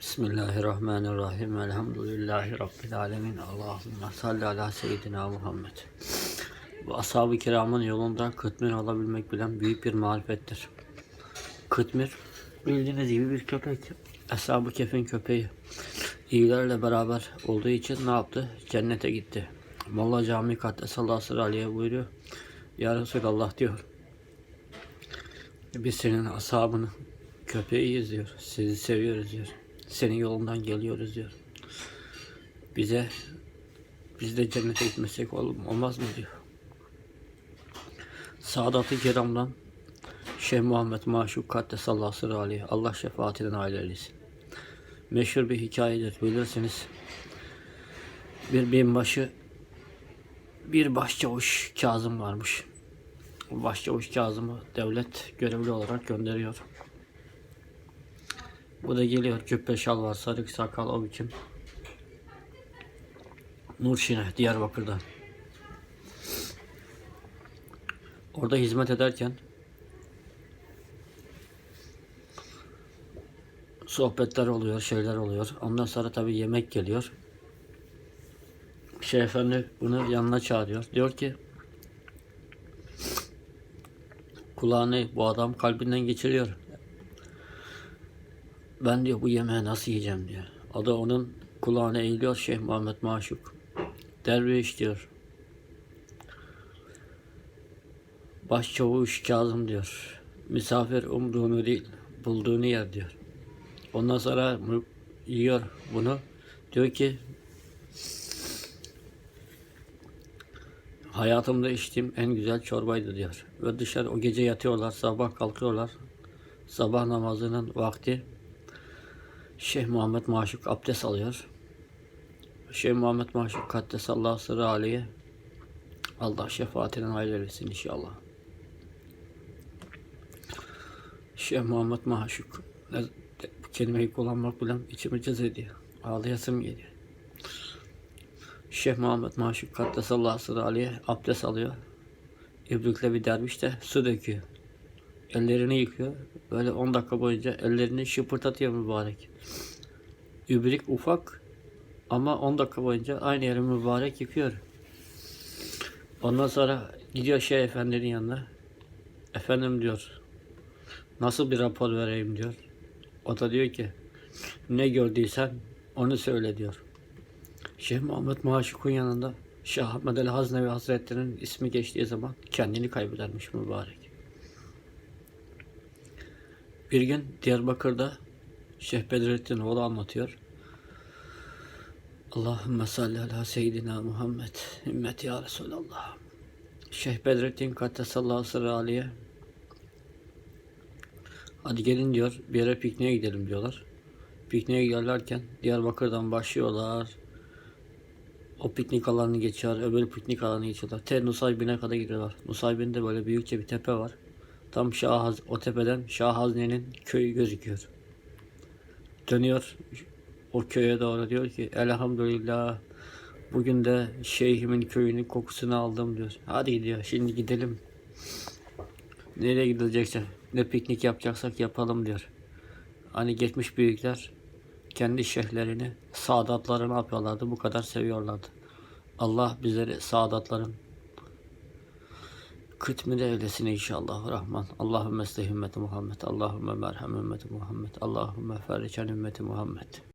Bismillahirrahmanirrahim. Elhamdülillahi Rabbil alemin. Allahümme salli ala seyyidina Muhammed. Bu ashab-ı kiramın yolunda kıtmir alabilmek bilen büyük bir marifettir. Kıtmir bildiğiniz gibi bir köpek. Ashab-ı kefin köpeği. İyilerle beraber olduğu için ne yaptı? Cennete gitti. Molla Cami Kaddesallahu sırrı Ali'ye buyuruyor. Ya Resulallah diyor. Biz senin ashabını köpeğiyiz diyor. Sizi seviyoruz diyor. Senin yolundan geliyoruz diyor. Bize biz de cennete gitmesek ol- olmaz mı diyor. Sadat-ı Kiram'dan Şeyh Muhammed Maşuk Kaddesallahu aleyhi. Allah şefaatine nail eylesin. Meşhur bir hikayedir bilirsiniz. Bir binbaşı bir başçavuş Kazım varmış. Başçavuş Kazım'ı devlet görevli olarak gönderiyor. Bu da geliyor cübbe şal var, sarık sakal o biçim. Nurşin'e Diyarbakır'dan. Orada hizmet ederken sohbetler oluyor, şeyler oluyor. Ondan sonra tabii yemek geliyor. Şeyh Efendi bunu yanına çağırıyor. Diyor ki kulağını bu adam kalbinden geçiriyor. Ben diyor bu yemeği nasıl yiyeceğim diyor. O da onun kulağına eğiliyor Şeyh Muhammed Maşuk. Derviş diyor. Başçavuş Kazım diyor. Misafir umduğunu değil, bulduğunu yer diyor. Ondan sonra yiyor bunu. Diyor ki hayatımda içtiğim en güzel çorbaydı diyor. Ve dışarı o gece yatıyorlar, sabah kalkıyorlar. Sabah namazının vakti Şeyh Muhammed Maşuk abdest alıyor. Şeyh Muhammed Maşuk Kaddesallahu sırrı aleyhi Allah şefaatine nail eylesin inşallah. Şeyh Muhammed Maşuk bu kelimeyi kullanmak bile içimi cız ediyor. Ağlayasım geliyor. Şeyh Muhammed Maşuk Kaddesallahu sırrı aleyhi abdest alıyor. İbrikle bir derviş de su döküyor. Ellerini yıkıyor. Böyle 10 dakika boyunca ellerini şıpırtatıyor mübarek. İbrik ufak ama 10 dakika boyunca aynı yeri mübarek yıkıyor. Ondan sonra gidiyor Şeyh Efendi'nin yanına. Efendim diyor. Nasıl bir rapor vereyim diyor. O da diyor ki ne gördüysen onu söyle diyor. Şeyh Muhammed Maşuk'un yanında Şeyh Ahmed el Haznevi Hazretleri'nin ismi geçtiği zaman kendini kaybedermiş mübarek. Bir gün Diyarbakır'da Şeyh Bedrettin oğlu anlatıyor. Allahümme salli ala seyyidina Muhammed ümmet ya Resulallah. Şeyh Bedrettin Kaddesallahu sırrı aliye Hadi gelin diyor bir yere pikniğe gidelim diyorlar. Pikniğe giderlerken Diyarbakır'dan başlıyorlar. O piknik alanını geçiyor, öbür piknik alanını geçiyorlar. Te Nusaybin'e kadar gidiyorlar. Nusaybin'de böyle büyükçe bir tepe var. Tam Şahaz, o tepeden Şah Hazne'nin köyü gözüküyor. Dönüyor o köye doğru diyor ki elhamdülillah bugün de şeyhimin köyünün kokusunu aldım diyor. Hadi diyor şimdi gidelim. Nereye gidilecekse ne piknik yapacaksak yapalım diyor. Hani geçmiş büyükler kendi şeyhlerini, saadatları ne yapıyorlardı? Bu kadar seviyorlardı. Allah bizleri saadatların kıtmini eylesin inşallah Rahman. Allahümme ümmeti Muhammed. Allahümme merhem ümmeti Muhammed. Allahümme ferriçen ümmeti Muhammed.